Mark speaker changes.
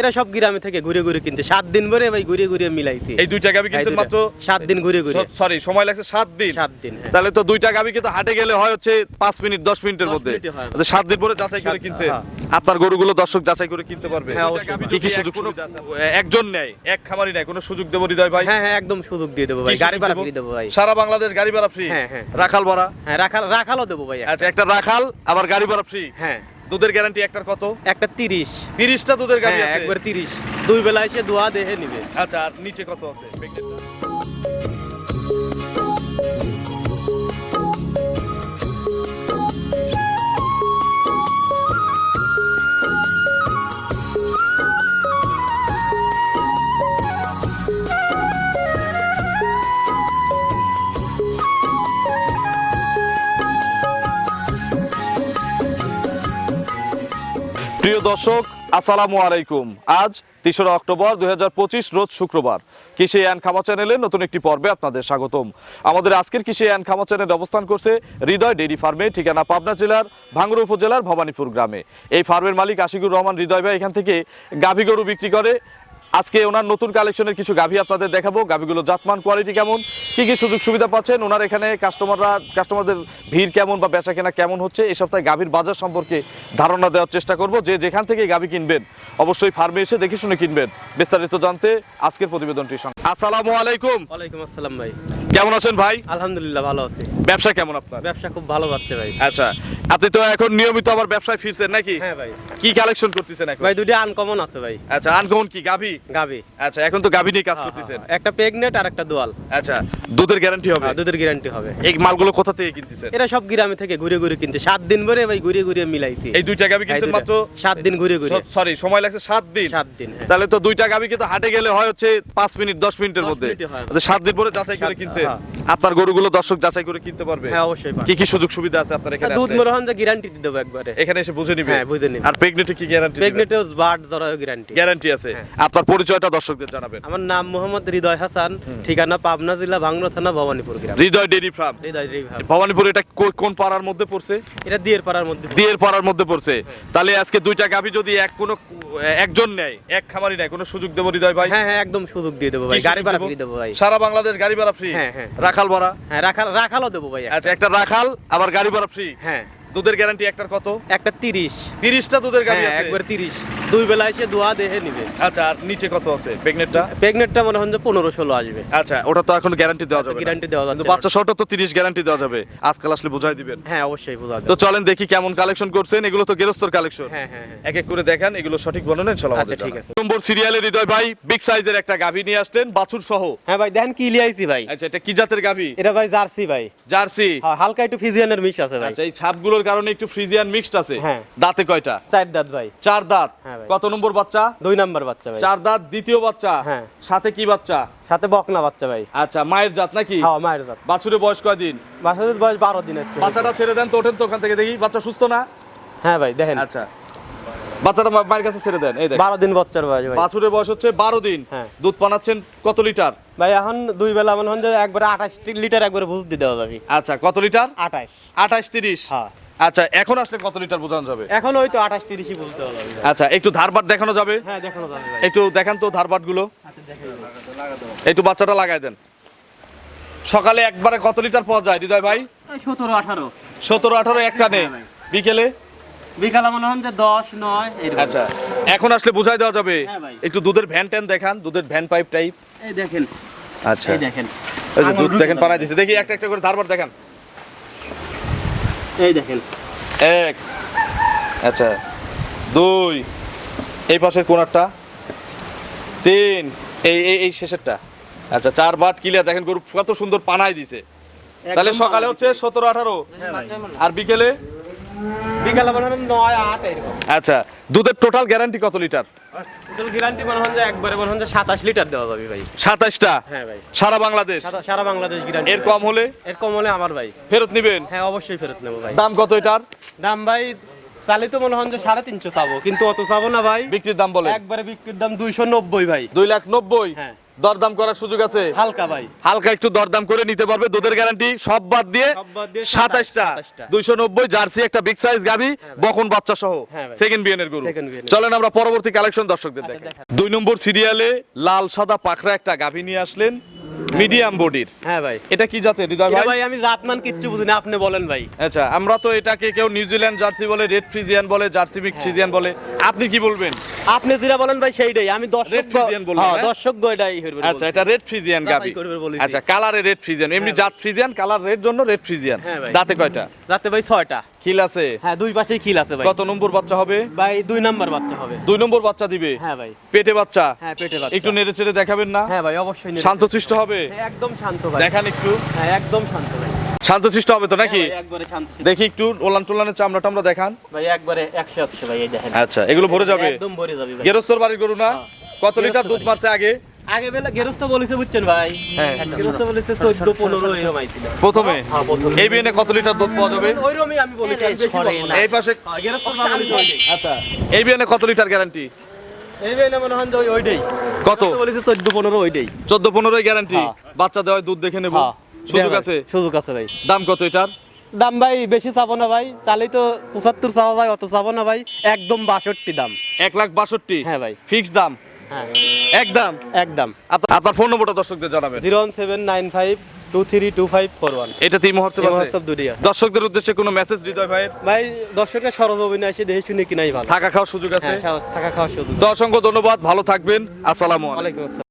Speaker 1: এরা সব গ্রামে থেকে ঘুরে ঘুরে কিনছে। সাত দিন ভরে ভাই ঘুরে ঘুরে মিলাইছি।
Speaker 2: এই দুইটা গাবি
Speaker 1: দুইটা।
Speaker 2: মাত্র?
Speaker 1: সাত দিন ঘুরে ঘুরে।
Speaker 2: সরি সময় লাগছে সাত দিন।
Speaker 1: সাত দিন হ্যাঁ।
Speaker 2: তাহলে তো দুইটা গাবি কিন্তু হাটে গেলে হয় হচ্ছে পাঁচ মিনিট দশ মিনিটের মধ্যে। আচ্ছা, সাত দিন পরে যাচাই করে কিনছে
Speaker 1: হ্যাঁ।
Speaker 2: আপনার গরুগুলো দর্শক যাচাই করে কিনতে পারবে।
Speaker 1: হ্যাঁ, পারবে।
Speaker 2: কি কি সুযোগ একজন নেয় এক খামারি নেয় কোনো সুযোগ দেবো হৃদয় ভাই?
Speaker 1: হ্যাঁ হ্যাঁ একদম সুযোগ দিয়ে দেবো ভাই। গাড়ি ভাড়া ফ্রি দেবো ভাই।
Speaker 2: সারা বাংলাদেশ গাড়ি ভাড়া ফ্রি
Speaker 1: হ্যাঁ, হ্যাঁ।
Speaker 2: রাখাল ভাড়া?
Speaker 1: হ্যাঁ রাখাল রাখালও দেবো ভাই
Speaker 2: আচ্ছা একটা রাখাল আবার গাড়ি ভাড়া ফ্রি
Speaker 1: হ্যাঁ।
Speaker 2: দুধের গ্যারান্টি একটার কত?
Speaker 1: একটা তিরিশ।
Speaker 2: তিরিশটা দুধের গাড়ি
Speaker 1: হ্যাঁ
Speaker 2: আছে?
Speaker 1: একবার তিরিশ। দুই বেলা এসে দোয়া দেহে নিবে।
Speaker 2: আচ্ছা আর নিচে কত আছে? দর্শক, আসসালামু আলাইকুম। আজ তেসরা অক্টোবর দুই রোজ শুক্রবার। কৃষি অ্যান্ড খামা চ্যানেলের নতুন একটি পর্বে আপনাদের স্বাগতম। আমাদের আজকের কৃষি অ্যান্ড খামা চ্যানেল অবস্থান করছে হৃদয় ডেইরি ফার্মে, ঠিকানা পাবনা জেলার ভাঙ্গুর উপজেলার ভবানীপুর গ্রামে। এই ফার্মের মালিক আশিকুর রহমান হৃদয় ভাই এখান থেকে গাভী গরু বিক্রি করে আজকে ওনার নতুন কালেকশনের কিছু গাভী আপনাদের দেখাবো। গাভীগুলো জাতমান কোয়ালিটি কেমন কি কি সুযোগ সুবিধা পাচ্ছেন ওনার এখানে কাস্টমাররা কাস্টমারদের ভিড় কেমন বা বেচা কেনা কেমন হচ্ছে এই সপ্তাহে গাভীর বাজার সম্পর্কে ধারণা দেওয়ার চেষ্টা করব। যে যেখান থেকে গাভী কিনবেন অবশ্যই ফার্মে এসে দেখে শুনে কিনবেন। বিস্তারিত জানতে আজকের প্রতিবেদনটির সঙ্গে। আসসালামু আলাইকুম।
Speaker 1: ওয়ালাইকুম আসসালাম ভাই।
Speaker 2: কেমন আছেন ভাই?
Speaker 1: আলহামদুলিল্লাহ ভালো আছি।
Speaker 2: ব্যবসা কেমন আপনার?
Speaker 1: ব্যবসা খুব ভালো যাচ্ছে ভাই।
Speaker 2: আচ্ছা আপনি তো এখন নিয়মিত আবার ব্যবসায় ফিরছেন নাকি?
Speaker 1: হ্যাঁ ভাই।
Speaker 2: কি কালেকশন করতেছেন এখন?
Speaker 1: ভাই দুটি আনকমন আছে ভাই।
Speaker 2: আচ্ছা আনকমন কি গাভী?
Speaker 1: গাবি
Speaker 2: আচ্ছা এখন তো গাভী নিয়ে কাজ করতেছেন।
Speaker 1: একটা প্রেগনেট আর একটা দোয়াল
Speaker 2: আচ্ছা দুধের গ্যারান্টি হবে?
Speaker 1: হ্যাঁ, দুধের গ্যারান্টি হবে।
Speaker 2: এই মালগুলো কোথা থেকে কিনতেছেন?
Speaker 1: এরা সব গ্রামে থেকে ঘুরে ঘুরে কিনছে। সাত দিন ভরে ভাই ঘুরে ঘুরে মিলাইছি।
Speaker 2: এই দুইটা গাভী
Speaker 1: এই
Speaker 2: কিনছেন মাত্র?
Speaker 1: সাত দিন ঘুরে ঘুরে।
Speaker 2: সরি সময় লাগছে সাত দিন?
Speaker 1: সাত দিন হ্যাঁ।
Speaker 2: তাহলে তো দুইটা গাভী কিন্তু হাটে গেলে হয় হচ্ছে পাঁচ মিনিট দশ মিনিটের মধ্যে।
Speaker 1: হয়।
Speaker 2: আচ্ছা, সাত দিন পরে যাচাই করে কিনছে
Speaker 1: হ্যাঁ।
Speaker 2: আপনার গরুগুলো দর্শক যাচাই করে কিনতে পারবে?
Speaker 1: হ্যাঁ অবশ্যই পারবে।
Speaker 2: কি কি সুযোগ সুবিধা আছে আপনার এখানে
Speaker 1: দুধ
Speaker 2: আসলে?
Speaker 1: মনে যে গ্যারান্টি দিয়ে দেবো একবারে।
Speaker 2: এখানে এসে বুঝে নিবে।
Speaker 1: হ্যাঁ, বুঝে নিবে।
Speaker 2: আর প্রেগনেটে কি গ্যারান্টি
Speaker 1: প্রেগনেটেও বাট জরায়ু গ্যারান্টি
Speaker 2: গ্যারান্টি আছে।
Speaker 1: হ্যাঁ।
Speaker 2: আপনার পরিচয়টা দর্শকদের জানাবেন।
Speaker 1: আমার নাম মোহাম্মদ হৃদয় হাসান ঠিকানা পাবনা জেলা ভাংলো থানা ভবানীপুর গ্রাম।
Speaker 2: Hridoy dairy farm.
Speaker 1: Hridoy river
Speaker 2: Bhabanipur এটা কোন পাড়ার মধ্যে পড়ছে?
Speaker 1: এটা দিয়ের পাড়ার মধ্যে
Speaker 2: দিয়ের পাড়ার মধ্যে পড়ছে। তাহলে আজকে দুইটা গাভী যদি এক কোন একজন নেয় এক খামারি নেয় কোনো সুযোগ দেবো হৃদয় ভাই?
Speaker 1: হ্যাঁ হ্যাঁ একদম সুযোগ দিয়ে দেবো ভাই। গাড়ি ভাড়া ফ্রি দেবো ভাই।
Speaker 2: সারা বাংলাদেশ গাড়ি ভাড়া ফ্রি
Speaker 1: হ্যাঁ, হ্যাঁ।
Speaker 2: রাখাল ভাড়া?
Speaker 1: হ্যাঁ রাখাল রাখালও দেবো। ভাই
Speaker 2: আচ্ছা একটা রাখাল আবার গাড়ি ভাড়া ফ্রি
Speaker 1: হ্যাঁ।
Speaker 2: দুধের গ্যারান্টি একটার কত?
Speaker 1: একটা তিরিশ।
Speaker 2: তিরিশটা দুধের গাড়ি
Speaker 1: হ্যাঁ একবার তিরিশ। দুই বেলা এসে দোয়া দেহে নিবে।
Speaker 2: আচ্ছা আর নিচে কত আছে প্রেগনেটটা?
Speaker 1: প্রেগনেটটা মনে হন যে পনেরো ষোলো আসবে।
Speaker 2: আচ্ছা ওটা তো এখন গ্যারান্টি দেওয়া যাবে
Speaker 1: গ্যারান্টি দেওয়া যাচ্ছে।
Speaker 2: বাচ্চা শর্ট তো তিরিশ গ্যারান্টি দেওয়া যাবে। আজকাল আসলে বুঝাই দিবেন।
Speaker 1: হ্যাঁ অবশ্যই বোঝা
Speaker 2: তো চলেন দেখি কেমন কালেকশন করছেন। এগুলো তো গেরস্তর কালেকশন
Speaker 1: হ্যাঁ হ্যাঁ হ্যাঁ।
Speaker 2: এক এক করে দেখান এগুলো সঠিক বর্ণনা ইনশাআল্লাহ
Speaker 1: আচ্ছা, ঠিক আছে।
Speaker 2: নম্বর সিরিয়ালের হৃদয় ভাই বিগ সাইজের একটা গাভী নিয়ে আসলেন বাছুর সহ।
Speaker 1: হ্যাঁ ভাই দেখেন কি লিয়াইছি ভাই।
Speaker 2: আচ্ছা এটা কি জাতের গাভী?
Speaker 1: এটা ভাই জার্সি ভাই।
Speaker 2: জার্সি?
Speaker 1: হ্যাঁ, হালকা একটু ফিজিয়ানের মিক্স আছে ভাই।
Speaker 2: আচ্ছা এই ছাপগুলোর কারণে একটু ফ্রিজিয়ান মিক্সড আছে।
Speaker 1: হ্যাঁ।
Speaker 2: দাঁতে কয়টা?
Speaker 1: চার দাঁত ভাই।
Speaker 2: চার দাঁত।
Speaker 1: হ্যাঁ।
Speaker 2: কত নম্বর বাচ্চা?
Speaker 1: দুই নাম্বার বাচ্চা ভাই।
Speaker 2: চার দাঁত দ্বিতীয় বাচ্চা।
Speaker 1: হ্যাঁ।
Speaker 2: সাথে কি বাচ্চা?
Speaker 1: সাথে বকনা বাচ্চা ভাই।
Speaker 2: আচ্ছা মায়ের জাত নাকি?
Speaker 1: হ্যাঁ মায়ের জাত।
Speaker 2: বাছুরের বয়স কয়দিন
Speaker 1: বাচ্চাদের বয়স বারো দিন।
Speaker 2: বাচ্চাটা ছেড়ে দেন তো ওঠেন তো ওখান থেকে দেখি। বাচ্চা সুস্থ না?
Speaker 1: হ্যাঁ ভাই দেখেন।
Speaker 2: আচ্ছা। বাচ্চাটা মায়ের কাছে ছেড়ে দেন এই দেখ
Speaker 1: বারো দিন বাচ্চার বয়স ভাই।
Speaker 2: বাছুরের বয়স হচ্ছে বারো দিন।
Speaker 1: হ্যাঁ।
Speaker 2: দুধ পানাচ্ছেন কত লিটার?
Speaker 1: ভাই এখন দুই বেলা মনে হন যে একবারে আঠাশ লিটার একবারে বুঝ দিয়ে দেওয়া যাবে
Speaker 2: আচ্ছা কত লিটার?
Speaker 1: আঠাশ।
Speaker 2: আঠাশ তিরিশ।
Speaker 1: হ্যাঁ।
Speaker 2: আচ্ছা এখন আসলে কত লিটার বোঝানো যাবে?
Speaker 1: এখন ওই তো আঠাশ তিরিশই বুঝতে হবে।
Speaker 2: আচ্ছা একটু ধারবাট দেখানো যাবে?
Speaker 1: হ্যাঁ দেখানো যাবে
Speaker 2: একটু দেখান তো ধারবাটগুলো
Speaker 1: আচ্ছা
Speaker 2: একটু বাচ্চাটা লাগাই দেন। সকালে একবারে কত লিটার পাওয়া যায় হৃদয় ভাই?
Speaker 1: সতেরো আঠারো।
Speaker 2: সতেরো আঠারো একটা নেই। বিকেলে?
Speaker 1: বিকালে মনে হন যে দশ নয়
Speaker 2: আচ্ছা এখন আসলে বোঝাই দেওয়া যাবে।
Speaker 1: হ্যাঁ
Speaker 2: একটু দুধের ভ্যান ট্যান দেখান দুধের ভ্যান পাইপ টাইপ।
Speaker 1: এই দেখেন।
Speaker 2: আচ্ছা।
Speaker 1: দেখেন।
Speaker 2: দুধ দেখেন
Speaker 1: যাবে।
Speaker 2: দিচ্ছে দেখি একটা একটা করে ধারবার দেখান।
Speaker 1: এই দেখেন।
Speaker 2: এক। আচ্ছা। দুই। এই পাশের কোনারটা তিন। এই এই এই শেষেরটা। আচ্ছা চার বাট ক্লিয়ার দেখেন গরু কত সুন্দর পানায় দিছে। তাহলে সকালে হচ্ছে সতেরো আঠারো। আর বিকেলে?
Speaker 1: বিকালে মনে হন নয় আট এরকম।
Speaker 2: আচ্ছা দুধের টোটাল গ্যারান্টি কত লিটার?
Speaker 1: টোটাল গ্যারান্টি মনে হন যে একবারে মনে হন যে সাতাশ লিটার দেওয়া যাবে ভাই।
Speaker 2: সাতাশটা?
Speaker 1: হ্যাঁ ভাই।
Speaker 2: সারা বাংলাদেশ?
Speaker 1: সারা- সারা বাংলাদেশ গ্যারান্টি
Speaker 2: এর কম হলে?
Speaker 1: এর কম হলে আমার ভাই।
Speaker 2: ফেরত নিবেন?
Speaker 1: হ্যাঁ অবশ্যই ফেরত নেব ভাই।
Speaker 2: দাম কত এটার?
Speaker 1: দাম ভাই চালি তো মনে হন যে সাড়ে তিনশো চাবো কিন্তু অত চাবো না ভাই।
Speaker 2: বিক্রির দাম বলে
Speaker 1: একবারে বিক্রির দাম দুইশো নব্বই ভাই।
Speaker 2: দুই লাখ নব্বই?
Speaker 1: হ্যাঁ।
Speaker 2: দরদাম করার সুযোগ আছে?
Speaker 1: হালকা ভাই।
Speaker 2: হালকা একটু দরদাম করে নিতে পারবে। দুধের গ্যারান্টি সব বাদ দিয়ে সাতাশটা। দুইশো নব্বই জার্সি একটা বিগ সাইজ গাভি বখন বাচ্চা সহ।
Speaker 1: হ্যাঁ
Speaker 2: সেকেন্ড বিএনের গরু। চলেন আমরা পরবর্তী কালেকশন দর্শকদের
Speaker 1: আচ্ছা,
Speaker 2: দেখেন। দুই নম্বর সিরিয়ালে লাল সাদা পাখরা একটা গাভি নিয়ে আসলেন। মিডিয়াম বডির
Speaker 1: হ্যাঁ ভাই।
Speaker 2: এটা কি জাতের হৃদয় ভাই?
Speaker 1: ভাই আমি জাতমান কিচ্ছু বুঝি না আপনি বলেন ভাই।
Speaker 2: আচ্ছা আমরা তো এটাকে কেউ নিউজিল্যান্ড জার্সি বলে রেড ফ্রিজিয়ান বলে জার্সি মিক ফ্রিজিয়ান বলে। আপনি কি বলবেন?
Speaker 1: আপনি যেটা বলেন ভাই সেইটাই। আমি দর্শক
Speaker 2: Friesian বললাম,
Speaker 1: হ্যাঁ,
Speaker 2: হ্যাঁ?
Speaker 1: দর্শক গো এটাই
Speaker 2: আচ্ছা এটা রেড ফ্রিজিয়ান
Speaker 1: বলেছি।
Speaker 2: আচ্ছা কালারে রেড ফ্রিজিয়ান এমনি
Speaker 1: হ্যাঁ,
Speaker 2: জাত ফ্রিজিয়ান কালার রেড জন্য রেড ফ্রিজিয়ান
Speaker 1: হ্যাঁ ভাই।
Speaker 2: দাঁতে কয়টা?
Speaker 1: যাতে ভাই ছয়টা।
Speaker 2: খিল আছে?
Speaker 1: হ্যাঁ দুই পাশেই খিল আছে ভাই।
Speaker 2: কত নম্বর বাচ্চা হবে?
Speaker 1: ভাই দুই নাম্বার বাচ্চা হবে।
Speaker 2: দুই নম্বর বাচ্চা দিবে?
Speaker 1: হ্যাঁ ভাই।
Speaker 2: পেটে বাচ্চা?
Speaker 1: হ্যাঁ পেটে বাচ্চা।
Speaker 2: একটু নেড়ে চেড়ে দেখাবেন না?
Speaker 1: হ্যাঁ ভাই অবশ্যই
Speaker 2: শান্তশিষ্ট হবে?
Speaker 1: হ্যাঁ, একদম শান্ত ভাই।
Speaker 2: দেখান একটু।
Speaker 1: হ্যাঁ একদম শান্ত ভাই।
Speaker 2: শান্তশিষ্ট হবে তো নাকি?
Speaker 1: হ্যাঁ একবারে শান্ত
Speaker 2: দেখি একটু ওলান টোলানের চামড়া টামড়া দেখান।
Speaker 1: ভাই একবারে একশো একশো ভাই এই দেখেন।
Speaker 2: আচ্ছা এগুলো ভরে যাবে?
Speaker 1: একদম ভরে যাবে
Speaker 2: গেরস্তর বাড়ির গরু না?
Speaker 1: হ্যাঁ।
Speaker 2: কত লিটার দুধ মারছে আগে?
Speaker 1: আগে বেলা গেরস্ত বলেছে বুঝছেন ভাই?
Speaker 2: হ্যাঁ।
Speaker 1: গেরস্ত বলেছে চোদ্দ পনেরো এরকম আইছিল।
Speaker 2: প্রথমে?
Speaker 1: হ্যাঁ,
Speaker 2: এই বিয়ে কত লিটার দুধ পাওয়া যাবে?
Speaker 1: ওইরকমই আমি বলেছি।
Speaker 2: এই পাশে
Speaker 1: হ্যাঁ, গেরস্ত।
Speaker 2: আচ্ছা। এই কত লিটার গ্যারান্টি?
Speaker 1: এই ভাই মনে হয় ওইটাই।
Speaker 2: কত?
Speaker 1: বলেছে চোদ্দ পনেরো ওইটাই।
Speaker 2: চোদ্দ পনেরোই গ্যারান্টি?
Speaker 1: হ্যাঁ।
Speaker 2: বাচ্চা দেওয়ার দুধ দেখে নেব।
Speaker 1: হ্যাঁ।
Speaker 2: সুযোগ আছে?
Speaker 1: সুযোগ আছে ভাই।
Speaker 2: দাম কত এটার?
Speaker 1: দাম ভাই বেশি চাবো না ভাই। চালেই তো পঁচাত্তর চাওয়া ভাই অত চাবো না ভাই। একদম বাষট্টি দাম।
Speaker 2: এক লাখ বাষট্টি?
Speaker 1: হ্যাঁ ভাই।
Speaker 2: ফিক্স দাম?
Speaker 1: হ্যাঁ।
Speaker 2: একদম।
Speaker 1: একদম।
Speaker 2: আপনার- ফোন নম্বরটা দর্শকদের জানাবেন।
Speaker 1: Zero one seven nine five two three two five four one.
Speaker 2: এটা তিন মহোৎসব
Speaker 1: মহোৎসব দুটি
Speaker 2: দর্শকদের উদ্দেশ্যে কোনো মেসেজ হৃদয় ভাই
Speaker 1: ভাই দর্শকের সরজ অভিনয় এসে দেখে শুনে কিনাই ভালো।
Speaker 2: থাকা খাওয়ার সুযোগ আছে?
Speaker 1: হ্যাঁ থাকা খাওয়ার সুযোগ
Speaker 2: তো অসংখ্য ধন্যবাদ ভালো থাকবেন। আসসালামু আলাইকুম।
Speaker 1: আসসালাম।